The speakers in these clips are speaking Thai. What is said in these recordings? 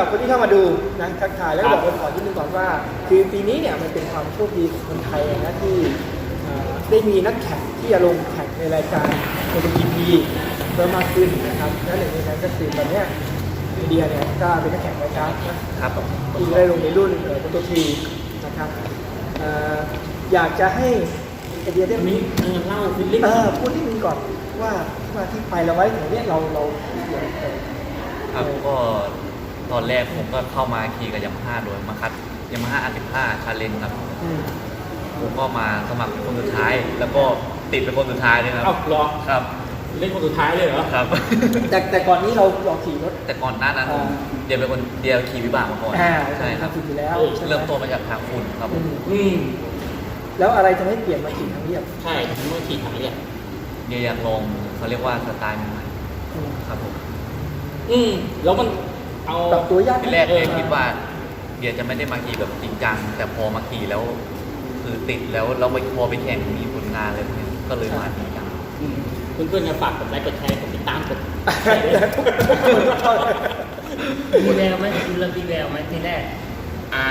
หรับคนที่เข้ามาดูนะทักทายแล้วก็ครับบอกกันก่อนนิดนึงก่อนว่า คือปีนี้เนี่ยมันเป็นความโชคดีของคนไทยนะที่เอ่อได้มีนักแข่งที่จะลงแข่งในรายการโมโตจีพีเพิ่มมากขึ้นนะครับและหนึ่งในนั้นก็คือตอนเนี้ยอินเดียเนี่ยก็เป็นนักแข่งรายการนะครับที่ได้ลงในรุ่นโมโตทีนะครับเอ่ออยากจะให้ไอเดียได้วันนี้เออเล่าฟิลลิ่งเออพูดนิดนึงก่อนว่าที่มาที่ไปเราไว้ถึงเนี้ยเราเราเออครับก็ ตอนแรกผมก็เข้ามาขี่กับยามาฮ่าโดยมาคัดยามาฮ่าอาสิบห้าชาเลนครับ อืมผมก็มาสมัครเป็นคนสุดท้าย แล้วก็ติดเป็นคนสุดท้ายเลยครับ เอ้าเหรอครับเล่นคนสุดท้ายเลยเหรอครับ แต่แต่ก่อนนี้เราลองขี่รถ แต่ก่อนหน้านั้นผมอ่า เดียวเป็นคนเดียวขี่วิบากมาก่อนอ่าใช่ครับขี่อยู่แล้วใช่ไหเริ่มต้นมาจากทางคุณครับผอืมมอืมแล้วอะไรทำให้เปลี่ยนมาขี่ทางเรียบใช่ผมว่าขี่ทางเรียบเดียวอยากลองเขาเรียกว่าสไตล์ใหม่อืมๆครับผม อืมแล้วมัน เอาปรับตัวยากไหม ทีแรกเดียคิดว่าเดียจะไม่ได้มาขี่แบบจริงจังแต่พอมาขี่แล้ว คือติดแล้วเราไปพอไปแข่งมีผลงานอะไรพวกนี้ก็เลยมาจริงจัง อืมเพื่อนๆจะฝากกดไลค์กดแชร์กดติดตามกดมีแววไหมคุณเริ่มมีแววไหมทีแรก อ่า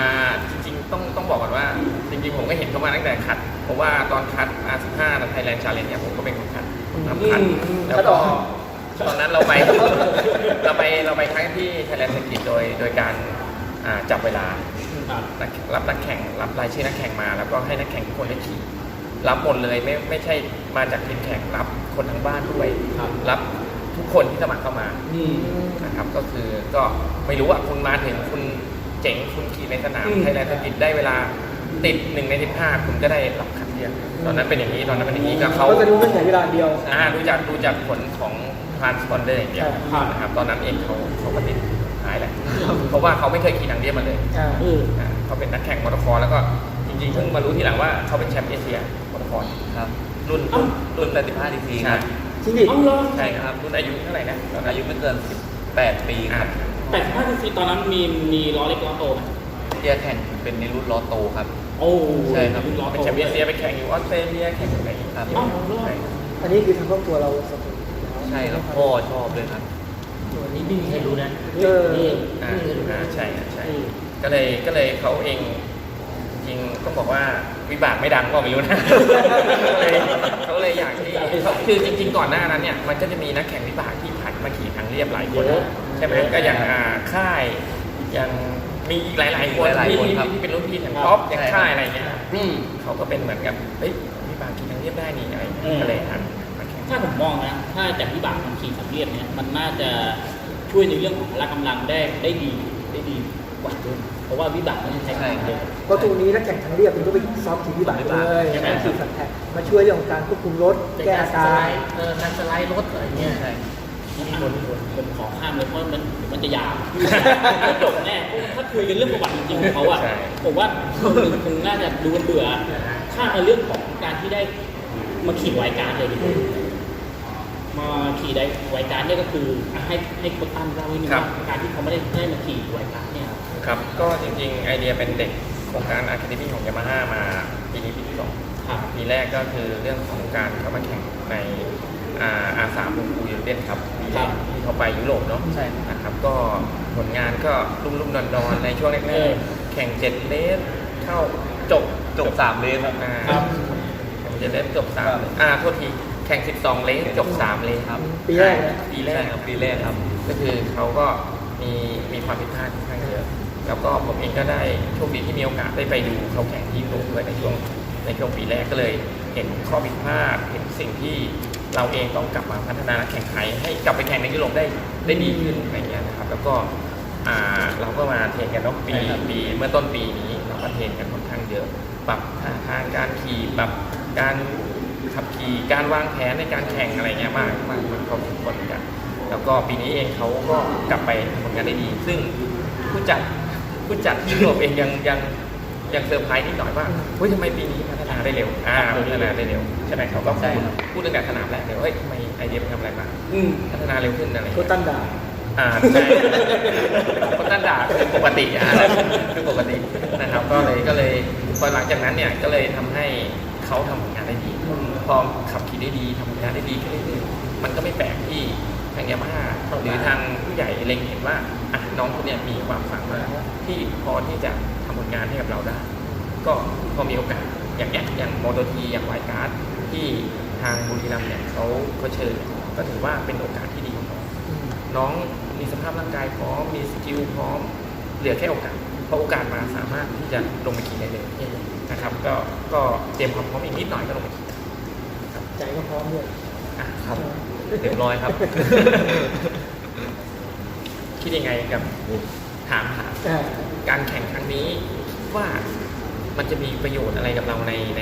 จริงๆต้องต้องบอกก่อนว่า จริงๆ ผมก็เห็นเขามาตั้งแต่คัด เพราะว่าตอนคัด R15 ในไทยแลนด์ชาเลนจ์เนี่ยผมก็เป็นคนคัดทำคัด อืมแล้วก็ ตอนนั้นเราไป เราไปเราไปคัดที่ไทยแลนด์สกิทโดยโดยการอ่าจับเวลาครับนักรับนักแข่งรับรายชื่อนักแข่งมา แล้วก็ให้นักแข่งทุกคนได้ขี่รับหมดเลยไม่ไม่ใช่มาจากทีมแข่งรับคนทั้งบ้านด้วยครับ รับทุกคนที่สมัครเข้ามา อืม นะครับก็คือก็ไม่รู้ว่าคุณมาถึงคุณเจ๋งคุณขี่ในสนามอืม ไทยแลนด์สกิทได้เวลาติดหนึ่งในสิบห้าคุณก็ได้รับ คัดเลือกตอนนั้นเป็นอย่างนี้ตอนนั้นเป็นอย่างนี้ก็เขาก็จะรู้เป็นแต่เวลาเดียวอ่าดูจากดูจากผลของทรานสปอนเดอร์อย่างเดียวครับนะครับตอนนั้นเองเขาเขาก็ติดหายแหละเพราะว่าเขาไม่เคยขี่ทางเรียบมาเลยอ่าเอออ่าเขาเป็นนักแข่งมอเตอร์คอร์แล้วก็จริงๆเพิ่งมารู้ทีหลังว่าเขาเป็นแชมป์เอเชียมอเตอร์คอร์ครับรุ่นเอ้ารุ่น85ดีซีคใช่รับจริงดิเอาเหรอใช่ครับรุ่นอายุเท่าไหร่นะตอนอาอายุยุไม่เกิน 18 ปีคอ่ารับแต่ถ้าซีตอนนั้นมีมีล้อเล็กล้อโตไหมเดียแข่งเป็นในรุ่นล้อโตครับ โอ้ใช่ครับล้อเป็นโตแชมป์เอเชียไปแข่งอยู่ออสเตรเลียแข่งอยู่ไหนครับเอ้าเหรอใช่อันนี้คือทางครอบครัวเราสนับสนุนใช่ครับพ่อชอบเลยครับวันนี้ไม่มีใครรู้นะเออนี่อ่าไม่มีใครรู้อ่าใช่ใช่อืมก็เลยก็เลยเขาเองจริงต้องบอกว่าวิบากไม่ดังก็ไม่รู้นะเลยเขาเลยอยากที่เขาคือจริง ๆ ก่อนหน้านั้นเนี่ยมันก็จะมีนักแข่งวิบากที่ผ่านมาขี่ทางเรียบหลายคนเยอะใช่ไหมก็อย่างอ่าค่ายอย่าง มีอีกหลาย ๆ คนหลายๆที่คนที่ครับที่เป็นรุ่นพี่แข่งครับท็อปอย่างใช่ค่ายอะไรเงี้ยอืม เขาก็เป็นเหมือนกับเฮ้ยวิบากขี่ทางเรียบได้นี่อะไรเงี้ยอืม ก็เลยหันมาแข่งถ้าผมมองนะถ้าจากวิบากมันขี่สังเรียบเนี่ยมันน่าจะช่วยในเรื่องของพละกำลังได้ได้ดีได้ดีกว่าด้วยเพราะว่าวิบากมันใช้กำลังเยอะ เพราะตรงนี้นักแข่งทางเรียบมันก็ไปซ้อมขี่วิบากเลยใช่ไหม ขี่สันแท็กมาช่วยเรื่องของการควบคุมรถแต่แก้การอาสการไลด์เออการสไลด์รถอะไรเงี้ยใช่ คนผมขอข้ามเลยเพราะมันมันจะยาวไม่จบแน่ถ้าคุยกันเรื่องประวัติจริงๆของเขาอะใช่ผมว่าคงน่าจะดูกันเบื่อข้ามในเรื่องของการที่ได้มาขี่ไวการดเลยดีกว่ามาขี่ได้ไวการดเนี่ยก็คืออะให้ให้โค้ชตั้มเล่าให้หนึงครับว่าการที่เขาไม่ได้ได้มาขี่ไวการดเนี่ยครับก็จริงๆ ไอเดียเป็นเด็กโครงการอะคาเดมี่ของยามาฮ่ามาปีนี้ปีที่สองครับปีแรกก็คือเรื่องของการเข้ามาแข่งในอาสามบุกูยูเดนครับ ปีแรกที่เขาไปยุโรปเนาะใช่นะครับ ก็ผลงานก็รุ่มรุ่มๆดอนดอนๆในช่วงแรเอกอๆแข่งเจ็ดเลสเข้าจบจบ3เลนครับอ่าครับ แข่งเจ็ดเลสจบสามครับอ่าโทษทีแข่ง12เลสจบ3เลสครับปีแรกนะ ปีแรใช่กครับปีแรกครับ ก็คือเขาก็มีมีความผิดพลาดค่อนข้างเยอะ แล้วก็ผมเองก็ได้โชคดีที่มีโอกาสได้ไปดูเขาแข่งที่ยุโรปด้วยในช่วงในช่วงปีแรกก็เลย เห็นข้อผิดพลาดเห็นสิ่งที่ เราเองต้องกลับมาพัฒนานักแข่งไทยให้กลับไปแข่งในยุโรปได้ได้ดีขึ้นอะไรเงี้ยนะครับ แล้วก็อ่าเราก็มาเทรนกันเนาะปีใช่ครับปีเมื่อต้นปีนี้เราก็เทรนกันค่อนข้างเยอะ ปรับท่าทางการขี่ปรับการขับขี่การวางแผนในการแข่งอะไรเงี้ยมากมากมากพอสมควรเหมือนกันแล้วก็ปีนี้เองเขาก็กลับไปทำผลงานได้ดี ซึ่งผู้จัดผู้จัดที่ยุโรปเองยังยัง ยังเซอร์ไพรส์นิดหน่อยว่าเฮ้ยทำไมปีนี้พัฒนาได้เร็ว อ่าพัฒนาได้เร็วใช่ไหมเขาก็ใช่พูดครับ พูดตั้งแต่สนามแรกเลยว่าเฮ้ยทำไมไอเดียไปทำอะไรมา อืมพัฒนาเร็วขึ้นอะไรอย่างโค้ชเงี้ย ตั้นด่าอ่าใช่คนตั้นด่าคือปกติอะคือปกตินะครับ ก็เลยก็เลยพอหลังจากนั้นเนี่ยก็เลยทำให้เขาทำผลงานได้ดี พอขับขี่ได้ดีทำผลงานได้ดีขึ้นเรื่อยๆมันก็ไม่แปลกที่ ทางยามาฮ่าหรือทางผู้ใหญ่เล็งเห็นว่าอะน้องคนเนี้ยมีความฝันมากที่พอที่จะทำผลงานให้กับเราได้ ก็ก็มีโอกาสอย่างเนี้ยอย่างโมโตทีอย่างไวการ์ดที่ทางบุรีรัมย์เนี่ยเขาเขาเชิญก็ถือว่าเป็นโอกาสที่ดีของน้องอืมน้องมีสภาพร่างกายพร้อมมีสกิลพร้อม เหลือแค่โอกาสพอโอกาสมาสามารถที่จะลงไปขี่ได้เลยนะครับ ก็ก็เตรียมความพร้อมอีกนิดหน่อยก็ลงไปขี่ได้ใจก็พร้อมด้วยอะครับ เรียบร้อยครับ คิดยังไงกับถามหาอ่าการแข่งครั้งนี้ว่ามันจะมีประโยชน์อะไรกับเราในใน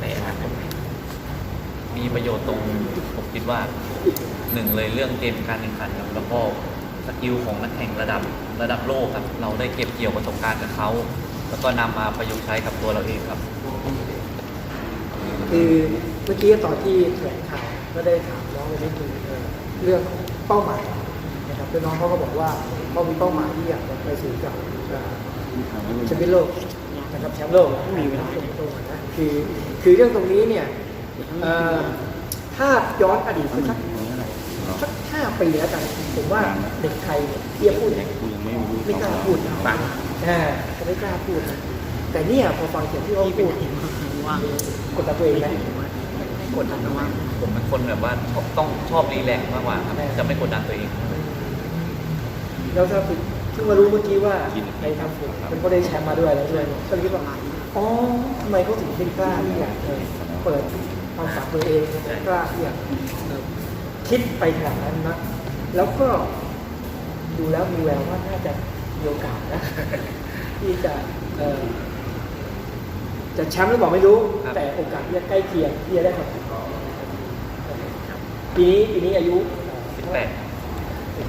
ในอนาคตไหมมีประโยชน์ตรงผมคิดว่าหนึ่งเลยเรื่องเกมการแข่งขันครับแล้วก็สกิลของนักแข่งระดับระดับโลกครับ เราได้เก็บเกี่ยวประสบการณ์กับเขา แล้วก็นำมาประยุกต์ใช้กับตัวเราเองครับ คือเมื่อกี้ตอนที่แถลงข่าวก็ได้ถาม นิดนึงเอ่อเรื่องเป้าหมายนะครับแล้วน้องเขาก็บอกว่าเขามีเป้าหมายที่อยากไปสู่กับแชมเปี้ยนโลกนะครับแชมป์โลกมีนะครับตรงๆนะคือคือเรื่องตรงนี้เนี่ยถ้าย้อนอดีตไปสักสักห้าปีแล้วกันผมว่าเด็กไทยเนี่ยเที่จะพูดเนี่ยไม่กล้าพูดนะฟังอ่ไม่กล้าพูดนะแต่เนี่ยพอฟังเสียงที่เขาพูดกดดันตัวเองไหมกดดันนะว่า ผมเป็นคนแบบว่าชอบต้องชอบรีแลกซ์มากกว่าครับจะไม่กดดันตัวเอง แล้วถ้าฝึกเพิ่งมารู้เมื่อกี้ว่าในทำฝึกเป็นก็ได้แชมป์มาด้วยแล้วด้วยก็เลยคิดว่าอ๋อทำไมเขาถึงเป็นกล้าที่อยากเออเปิดความฝันตัวเองกล้าที่อยากเออคิดไปขนาดนั้นนะแล้วก็ดูแล้วมีแววว่าน่าจะมีโอกาสนะ ที่จะเออจะแชมป์หรือเปล่าไม่รู้ ครับ แต่โอกาสที่จะใกล้เคียงที่จะได้ความฝัน ปีนี้ปีนี้อายุเอ่อ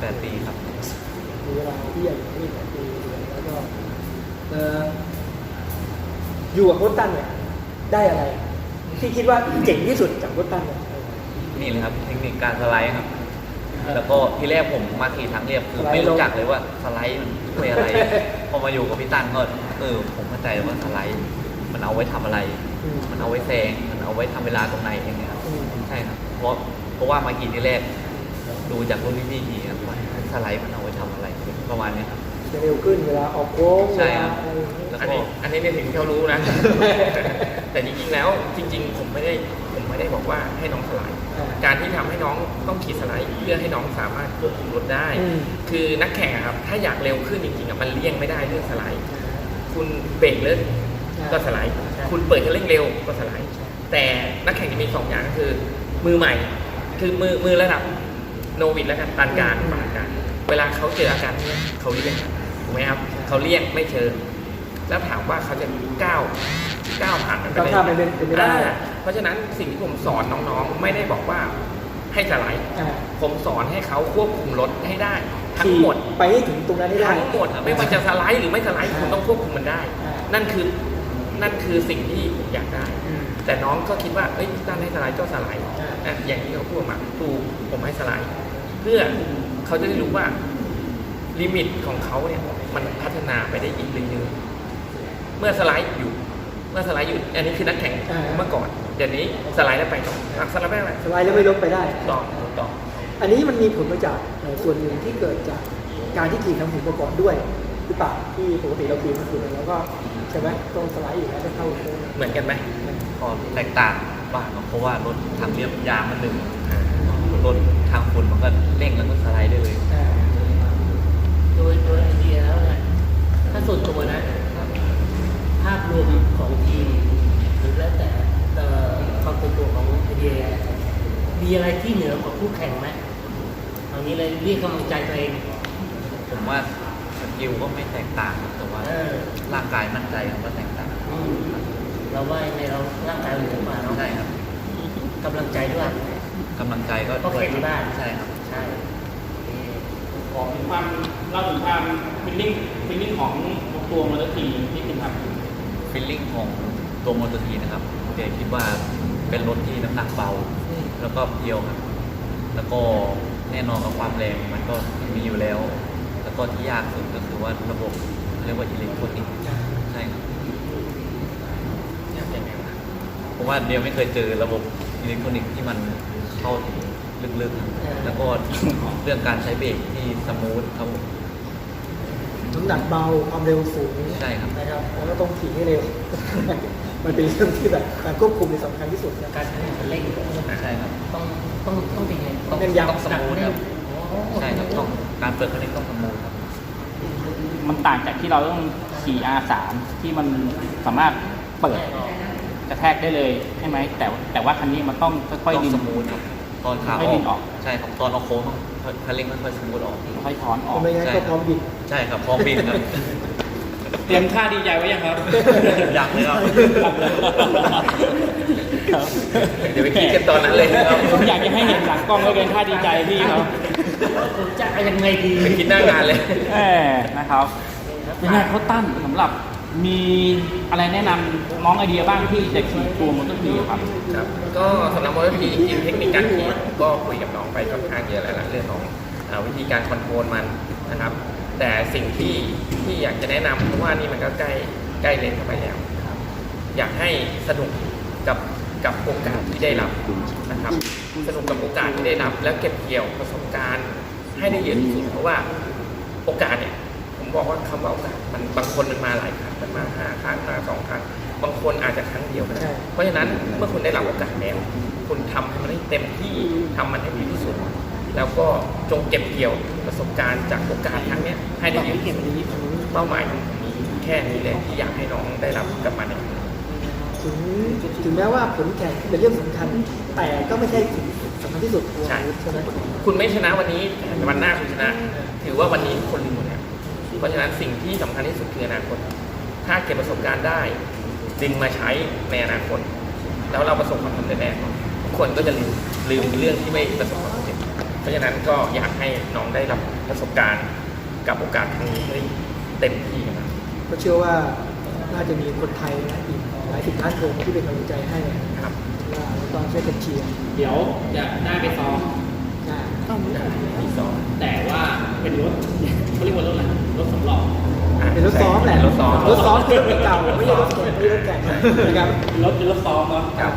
18 18ปีครับมีเวลาที่อย่างนี้หลายปีแล้วก็เอ่ออยู่กับโค้ชตันเนี่ยได้อะไร ที่คิดว่าเจ๋งที่สุดจากโค้ชตันเนี่ยนี่เลยครับเทคนิคการสไลด์ครับ แล้วก็ที่แรกผมมาขี่ทางเรียบคือสไลด์ไม่ลรู้งจักเลยว่าสไลด์มันช่วยอะไร พอมาอยู่กับพี่ตั้นก็เออผมเข้าใจว่าสไลด์มันเอาไว้ทำอะไรอืมมันเอาไว้แซง มันเอาไว้ทำเวลาตรงไหนอย่างเงี้ยครับอืมใช่ครับ เพราะ เพราะว่ามาขี่ที่แรก ดูจากรุ่นพี่ๆขี่ครับว่าสไลด์มันเอาไว้ทำอะไรประมาณเนี้ยครับ จะเร็วขึ้นเวลาออกโค้งใช่ครับ เวลาอะไรอย่างนี้แล้วอันก็นี้อันนี้ในสิ่งที่เขารู้นะ แต่จริงๆแล้วจริง ๆ ผมไม่ได้ผมไม่ได้บอกว่าให้น้องสไลด์อ่า การที่ทำให้น้องต้องขี่สไลด์เพื่อให้น้องสามารถควบคุมรถได้ อืม คือนักแข่งอะครับ ถ้าอยากเร็วขึ้นจริงๆอะมันเลี่ยงไม่ได้เรื่องสไลด์ คุณเบรกเลื่อนก็สไลด์ คุณเปิดคันเร่งเร็วก็สไลด์ แต่นักแข่งจะมีสองอย่างก็คือ มือใหม่ คือมือมือระดับโนวิดแล้วกันปานกลางปานกลางเวลาเขาเจออาการเนี้ยเขาเลี่ยงถูกไหมครับเขาเลี่ยงไม่เชิญแล้วถามว่าเขาจะก้าวก้าวผ่านมันไปก้าวข้ามไปเป็นเป็นไปได้ อ่าเพราะฉะนั้นสิ่งที่ผมสอนน้องๆ ไม่ได้บอกว่าให้สไลด์อ่าผมสอนให้เขาควบคุมรถให้ได้ ทั้งขี่หมดไปให้ถึงตรงนั้นให้ได้ ทั้งหมดไม่ว่าจะสไลด์หรือไม่สไลด์คุณต้องควบคุมมันได้ อ่านั่นคือนั่นคือสิ่งที่ผมอยากได้อืม แต่น้องก็คิดว่าเอ้ยตั้นให้สไลด์ก็สไลด์อ่าอะอย่างที่เขาพูดมาถูกผมให้สไลด์เพื่อเขาจะได้รู้ว่าลิมิตของเขาเนี่ยมันพัฒนาไปได้อีกเรื่อยๆเมื่อสไลด์อยู่ เมื่อสไลด์อยู่ อันนี้คือนักแข่งอ่าเมื่อก่อน เดี๋ยวนี้สไลด์แล้วไปต่ออะสไลด์ไปไหนสไลด์แล้วไม่ล้มไปได้ต่อต่ออันนี้มันมีผลมาจากเอ่อส่วนหนึ่งที่เกิดจากการที่ขี่ทำหุ่นประกอบด้วยหรือเปล่าที่ปกติเราขี่ทำหุ่นแล้วก็ใช่ไหมตรงสไลด์อยู่แล้วจะเข้าโค้งเหมือนกันไหม ก็แตกต่างบ้างครับเพราะว่ารถทางเรียบยางมันหนึ่งรถทางฝุ่นมันก็เร่งแล้วก็สไลด์ได้เลยอ่าโดยโดยไอเดียแล้วเนี่ยถ้าส่วนตัวนะ ภาพรวมของทีมหรือแล้วแต่เอ่อความเป็นตัวของไอเดียมีอะไรที่เหนือกว่าคู่แข่งไหมเอางี้เลยเรียกกำลังใจตัวเอง ผมว่าสกิลก็ไม่แตกต่างครับแต่ว่าเออร่างกายมั่นใจครับว่าแตกต่างอืม เราว่าในเราร่างกายเราเหนือกว่าเนาะใช่ครับกำลังใจด้วยกำลังใจก็ก็แข่งที่บ้านใช่ครับ ใช่เอ่อบอกถึงความเล่าถึงความฟิลลิ่งฟิลลิ่งของตัวมอเตอร์ทีนิดนึงครับฟีลลิ่งของตัวมอเตอร์ทีนะครับเดี๋ยวคิดว่าเป็นรถที่น้ำหนักเบา แล้วก็เพียวครับ แล้วก็แน่นอนกับความแรงมันก็มีอยู่แล้ว แล้วก็ที่ยากสุดก็คือว่าระบบเรียกว่าอิเล็กทรอนิกส์ใช่ค รับยากยังไงวะเพราะว่าเดียวไม่เคยเจอระบบอิเล็กทรอนิกส์ที่มันเข้าถึงลึกๆครับแล้วก็เรื่องการใช้เบรกที่สมูทครับผมน้ำหนักเบาความเร็วสูงใช่ครับนะครับแล้วก็ต้องขี่ให้เร็ว มันเป็นเรื่องที่แบบการควบคุมในสำคัญที่สุดนะการใช้คันเร่งใช่ครับต้องต้องต้องเป็นไงต้องเน้นย้ำต้องสมูทครับโอ้ใช่ครับต้องการเปิดคันเร่งต้องสมูทครับมันต่างจากที่เราต้องขี่ R3 ที่มันสามารถเปิดก ระแทกได้เลยใช่ไหมแต่แต่ว่าคันนี้มันต้องค่อยต้อๆงดึงสมูทครับตอนขาให้อดึอกงออก ใช่ครับตอนเราโค้งต้องคันเร่งค่อยๆสมูทออกค่อยถอนออกไม่งั้นก็พร้อมบิดใช่ครับพร้อมบินครับเตรียมท่าดีใจไว้ยังครับอยากเลยครับเดี๋ยวไปคิดกันตอนนั้นเลยนะครับผมอยากจะให้เห็นหลังกล้องแล้วเป็นท่าดีใจพี่เขาผมจะเอายังไงดีไปคิดหน้างานเลยแหมนะครับเป็นไงเขาตั้นสำหรับ มีอะไรแนะนำน้องไอเดียบ้างที่จะขี่ตัวมอเตอร์บีครับ ครับก็สำหรับมอเตอร์พีจริงๆเทคนิคการขี่ก็คุยกับน้องไปค่อนข้างเยอะแล้วล่ะเรื่องของอาวิธีการคอนโทรลมันนะครับ แต่สิ่งที่ที่อยากจะแนะนำเพราะว่านี่มันก็ใกล้ใกล้เลนเข้าไปแล้วนะครับ อยากให้สนุกกับกับโอกาสที่ได้รับนะครับ สนุกกับโอกาสที่ได้รับ แล้วเก็บเกี่ยวประสบการณ์ให้ได้เยอะที่สุดเพราะว่าโอกาสเนี่ยผมบอกว่าคำว่าโอกาสมันบางคนมันมาหลายครั้ง มันมาห้าครั้งมาสองครั้งบางคนอาจจะครั้งเดียวก็ได้ใช่เพราะฉะนั้นเมื่อคุณได้รับโอกาสแล้วคุณทำให้มันให้เต็มที่ทำมันให้ดีที่สุด แล้วก็จงเก็บเกี่ยวประสบการณ์จากโอกาสครั้งเนี้ยให้ได้เยอะที่สุดเป้าหมายของผมมีแค่นี้เลยที่อยากให้น้องได้รับกลับมาในถึงถึงแม้ว่าผลแข่งเป็นเรื่องสำคัญ แต่ก็ไม่ใช่สิ่งสำคัญที่สุดใช่ใช่ไหมคุณไม่ชนะวันนี้แต่วันหน้าคุณชนะ ถือว่าวันนี้คนลืมหมดแล้วเพราะฉะนั้นสิ่งที่สำคัญที่สุดคืออนาคต ถ้าเก็บประสบการณ์ได้ดึงมาใช้ในอนาคต แล้วเราประสบความสำเร็จแน่ทุกคนก็จะลืมลืมเรื่องที่ไม่ประสบความสำเร็จเพราะฉะนั้นก็อยากให้น้องได้รับประสบการณ์กับโอกาสครั้งนี้ให้เต็มที่นะครับก็เชื่อว่าน่าจะมีคนไทยนะอีกหลายสิบล้านคนที่เป็นกำลังใจให้นะครับว่าเราต้องช่วยกันเชียร์เดี๋ยวจะได้ไปซ้อมนะที่สองแต่ว่าเป็นรถเขาเรียกว่ารถอะไรรถสำรอง เป็นรถซ้อมแหละรถซ้อมรถซ้อมคือรถเก่าไม่ใช่รถแข่งไม่ใช่รถแข่งนะครับรถเป็นรถซ้อมเนาะครับ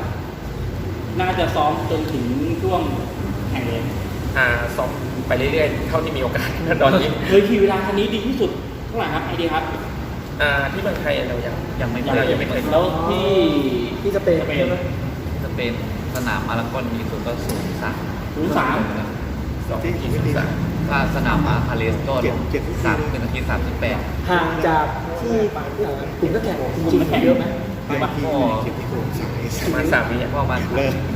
น่าจะซ้อมจนถึงช่วงแข่งเลยอ่าสองไปเรื่อยๆ เท่าที่มีโอกาสตอนนี้เคยขี่เวลาคันนี้ดีที่สุดเท่าไหร่ครับไอเดียครับอ่าที่เมืองไทยเรายังยังไม่เรายังไม่เคยแล้วที่ที่สเปนใช่ไหมจะเป็นสนามอารากอนมีสุดก็ศูนย์สามศูนย์สามสองที่สิบสาม ถ้าสนามอาคาเลสก็สามเป็นนาทีสามสิบแปดห่างจากที่เอ่อกลุ่มนักแข่งจริงๆเยอะไหมก็ประมาณสามวิอะประมาณ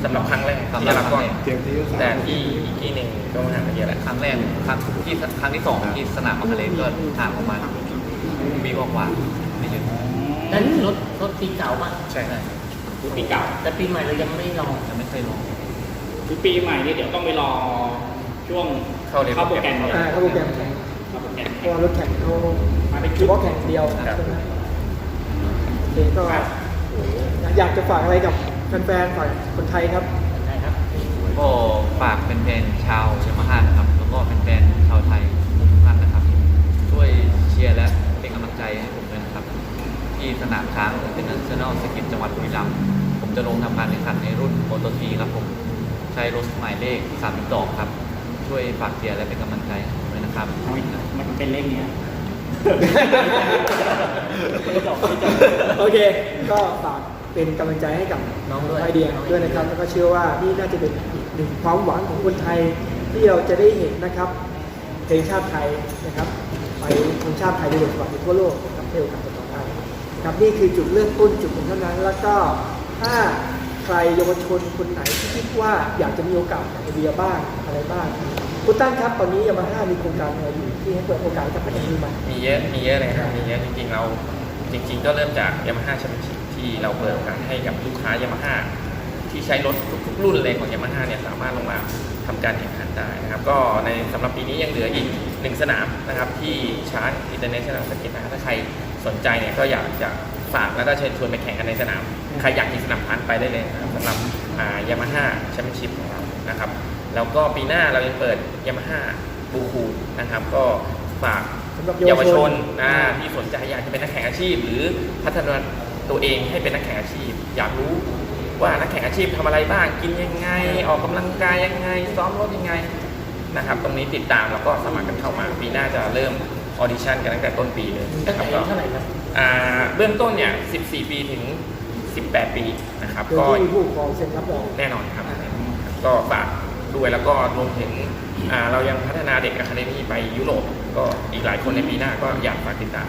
สำหรับครั้งแรกสำหที่รับเราครั้ก็งแรกแต่ที่อีกที่หนึ่งก็ห่างกันเยอะแหละครั้งแรกครั้งที่ครั้งที่สองที่สนามอาคาเลสก็ห่างประมาณวีกว่าๆไม่เยอะนั่นรถรถปีเก่าป่ะใช่ใช่ปีเก่าแต่ปีใหม่เรายังไม่ลองยังไม่เคยลองคือปีใหม่นี่เดี๋ยวต้องไปรอช่วง เข้าเรียนเข้าโปรแกรมโปรแกรมอ่าเข้าโปรแกรมแข่งเข้าโปรแกรมเพราะว่ารถแข่งเขามาเป็นเฉชุด พาะแข่งเดียวครับ ใช่ไหมโอเคก็อยากจะฝากอะไรกับแฟนๆฝ่ายคนไทยครับ ได้ครับ ก็ฝากเป็นแฟนๆชาวยามาฮ่านะครับ แล้วก็เป็นแฟนๆชาวไทยทุกท่านนะครับ ช่วยเชียร์และเป็นกำลังใจให้ผมด้วยนะครับ ที่สนามช้างเป็นนัชแนลสกิทจังหวัดบุรีรัมย์ผมจะลงทำการแข่งขันในรุ่นโมโตทีครับผม ใช้รถหมายเลข 32 ครับ ช่วยฝากเชียร์และเป็นกำลังใจให้ผมด้วยนะครับ มันเป็นเลขเนี้ยโอเค ก็ฝากเป็นกำลังใจให้กับน้องด้วยไอเดียด้วยนะครับ แล้วก็เชื่อว่านี่น่าจะเป็นอีกหนึ่งความหวังของคนไทยที่เราจะได้เห็นนะครับเพลงชาติไทยนะครับไปทงชาติไทยไปโด่งดังไปทั่วโลกนะครับในโอกาสต่อไปนะครับนี่คือจุดเริ่มต้นจุดหนึ่งเท่านั้น แล้วก็ถ้าใครเยาวชนคนไหนที่คิดว่าอยากจะมีโอกาสกับไอเดียบ้าง อะไรบ้างคุณตั้งครับตอนนี้ยามาฮ่ามีโครงการอะไรอยู่ที่ให้เปิดโอกาสให้กับนักแข่งมือใหม่มีเยอะมีเยอะเลยครับมีเยอะจริงๆเราจริง ๆ ก็เริ่มจาก Yamaha Championship ที่เราเปิดโอกาสให้กับลูกค้า Yamaha ที่ใช้รถทุกรุ่นเลยของ Yamaha เนี่ยสามารถลงมาทำการแข่งขันได้นะครับก็ในสำหรับปีนี้ยังเหลืออีกหนึ่งสนามนะครับที่ชาร์จ International Circuit นะถ้าใครสนใจเนี่ยก็อยากจะฝากแล้วก็เชิญชวนไปแข่งกันในสนาม ใครอยากมีสนามพันไปได้เลยนะครับสำหรับอ่า Yamaha Championship ของเรานะครับ แล้วก็ปีหน้าเรายังเปิด Yamaha บูคูนะครับก็ฝากสำหรับเยาเยาววชชนนอ่าที่สนใจอยากจะเป็นนักแข่งอาชีพ หรือพัฒนาตัวเองให้เป็นนักแข่งอาชีพ อยากรู้ว่านักแข่งอาชีพทำอะไรบ้างกินยังไง ออกกำลังกายยังไง ซ้อมรถยังไงนะครับ ตรงนี้ติดตามแล้วก็สมัครกันเข้ามา ปีหน้าจะเริ่มออดิชั่นกันตั้งแต่ต้นปีเลยตั้นะงครัแต่บอายุก็เท่าไหร่ครับอ่าเบื้องต้นเนี่ย 14 ปีถึง 18 ปีนะครับโดยก็ที่ผู้ปกครองเซ็นรับรองแน่นอนครับ ก็ฝาก ด้วย แล้วก็รวมถึงเรายังพัฒนาเด็กอะคาเดมี่ไปยุโรปก็อีกหลายคนในปีหน้าก็อยากฝากติดตาม